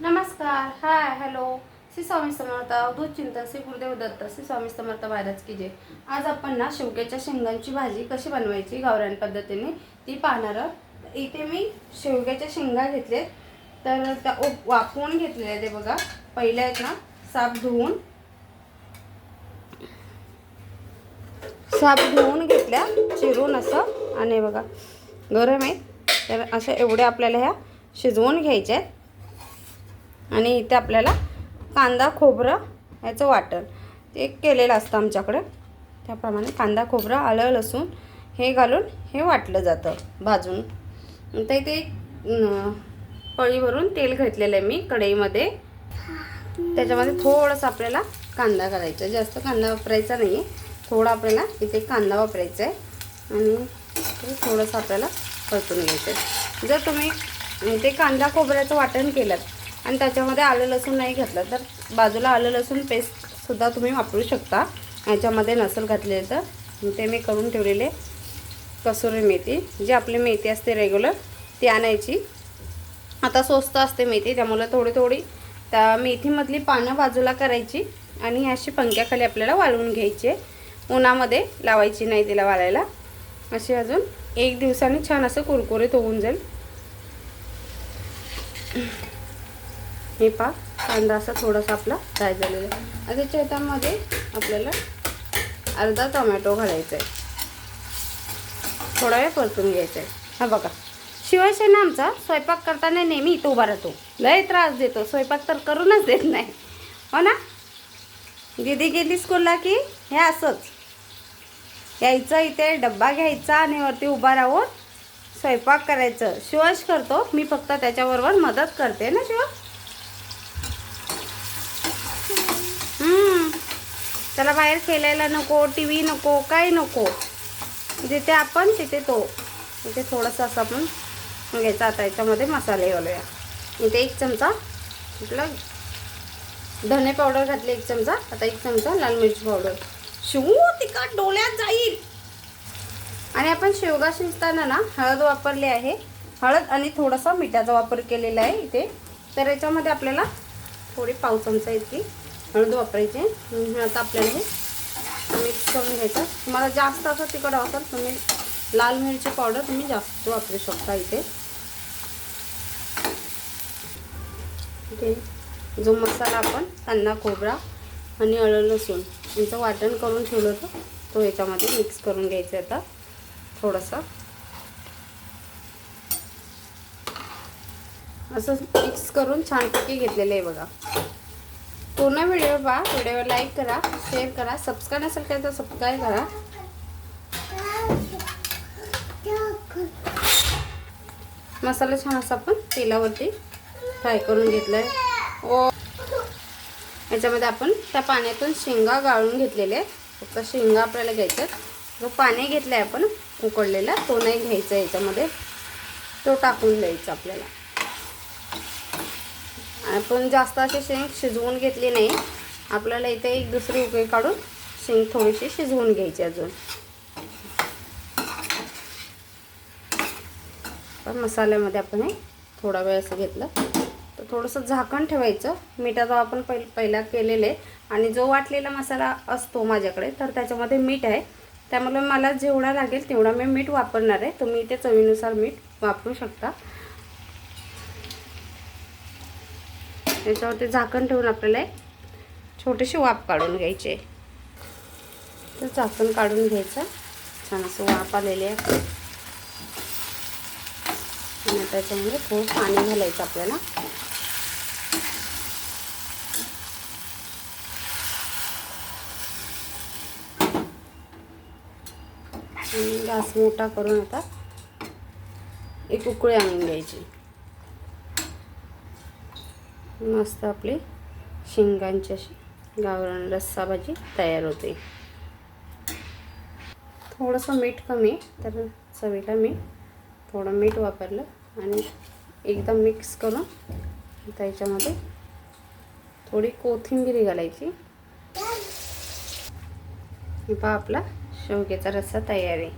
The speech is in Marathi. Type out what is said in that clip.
नमस्कार हाय हॅलो. श्री स्वामी समर्थ अवधूत चिंतन श्री गुरुदेव दत्त श्री स्वामी समर्थ महाराज की जय. आज आपण ना शेवग्याच्या शेंगांची भाजी कशी बनवायची गावरान पद्धतीने ती पाहणार इथे मी शेवग्याच्या शेंगा घेतले तर त्या ओ- वाफवून घेतलेल्या आहेत बघा. पहिल्या आहेत ना साप धुवून. साप धुवून घेतल्या चिरून असं. आणि बघा गरम आहेत. तर अशा एवढ्या आपल्याला ह्या शिजवून घ्यायच्या आहेत. आणि इथे आपल्याला कांदा खोबरं ह्याचं वाटण ते केलेलं असतं आमच्याकडे. त्याप्रमाणे कांदा खोबरं आलं लसूण हे घालून हे वाटलं जातं भाजून. तर इथे पळीवरून तेल घेतलेलं आहे मी कढईमध्ये. त्याच्यामध्ये थोडंसं आपल्याला कांदा घालायचा आहे. जास्त कांदा वापरायचा नाही आहे थोडा आपल्याला इथे कांदा वापरायचा आहे. आणि ते थोडंसं आपल्याला परतून घ्यायचं आहे. जर तुम्ही ते कांदा खोबऱ्याचं वाटण केलं आणि त्याच्यामध्ये आलं लसूण नाही घातलं तर बाजूला आलं लसूण पेस्टसुद्धा तुम्ही वापरू शकता. याच्यामध्ये नसेल घातले तर ते मी करून ठेवलेले कसुरी मेथी. जी आपली मेथी असते रेग्युलर ती आणायची. आता स्वस्त असते मेथी त्यामुळे थोडी थोडी त्या मेथीमधली पानं बाजूला करायची आणि अशी पंख्याखाली आपल्याला वाळवून घ्यायची. आहे. उन्हामध्ये लावायची नाही तिला वाळायला. अशी अजून एक दिवसाने छान असं कुरकुरीत होऊन जाईल. हे पा कांदा असा थोडासा आपला फ्राय झालेला आहे. आता चेतामध्ये आपल्याला अर्धा टोमॅटो घालायचा आहे थोडा वेळ परतून घ्यायचा आहे हा बघा शिवसेना आमचा स्वयंपाक करताना नेहमी इथं उभा राहतो. लय त्रास देतो स्वयंपाक तर करूनच देत नाही. हो ना? दिदी गेली स्कूलला की? हे असंच. यायचं इथे डब्बा घ्यायचा आणि वरती उभा राहून स्वयंपाक करायचं. शिवाश करतो मी फक्त त्याच्याबरोबर मदत करते ना शिव त्याला बाहेर खेळायला नको टी व्ही नको काही नको. जिथे आपण तिथे तो. इथे थोडंसं असं आपण घ्यायचं. आता याच्यामध्ये मसाले घालूया. इथे एक चमचा आपलं धने पावडर घातली एक चमचा. आता एक चमचा लाल मिरची पावडर. शिवू तिखट डोळ्यात जाईल. आणि आपण शेवगा शिजताना ना हळद वापरली आहे. हळद आणि थोडासा मिठाचा वापर केलेला आहे इथे. तर याच्यामध्ये आपल्याला थोडी पाव चमचा इतकी हळद वापरायची. आता आपल्याला हे मिक्स करून घ्यायचं. तुम्हाला जास्त असं तिखट असेल तुम्ही लाल मिरची पावडर तुम्ही जास्त वापरू शकता इथे. इथे जो मसाला आपण कांदा खोबरा आणि अळं लसूण यांचं वाटण करून ठेवलं होतं तो याच्यामध्ये मिक्स करून घ्यायचं आता. थोडंसं. असं मिक्स करून छानपैकी घेतलेलं आहे बघा. पूर्ण व्हिडिओ पहा. व्हिडिओ लाईक करा शेअर करा सबस्क्राईब नसेल केलं तर सबस्क्राईब करा. मसाला छान असा आपण तेलावरती फ्राय करून घेतला आहे ओ. याच्यामध्ये आपण त्या पाण्यातून शेंगा गाळून घेतलेले आहेत. फक्त शेंगा आपल्याला घ्यायच्या जो पाणी घेतलं आहे आपण उकडलेला तो नाही घ्यायचा याच्यामध्ये. तो टाकून द्यायचा आपल्याला. आपण जास्त असे शेंग शिजवून घेतली नाही. आपल्याला इथे एक दुसरी उकळी काढून शेंग थोडीशी शिजवून घ्यायची अजून. पण मसाल्यामध्ये आपण हे थोडा वेळ असं घेतलं. तर थोडंसं झाकण ठेवायचं. मिठाचा आपण पहि पहिला केलेलं. आहे आणि जो वाटलेला मसाला असतो माझ्याकडे तर त्याच्यामध्ये मीठ आहे. त्यामुळे मला जेवढा लागेल तेवढा मी मीठ वापरणार आहे. तुम्ही इथे चवीनुसार मीठ वापरू शकता. याच्यावरती झाकण ठेवून आपल्याला छोटेसे वाफ काढून घ्यायचे. तर झाकण काढून घ्यायचं. छान असं वाफ आलेले आहे आणि त्याच्यामध्ये खूप पाणी घालायचं आपल्याला. आणि गॅस मोठा करून आता एक उकळी आणून घ्यायची. मस्त आपली शेंगांची अशी गावरान रस्सा भाजी तयार होते. थोडंसं मीठ कमी तर चवीला मी थोडं मीठ वापरलं आणि एकदम मिक्स करून त्याच्यामध्ये थोडी कोथिंबीर घालायची. हे पहा आपला शेवग्याचा रस्सा तयार आहे.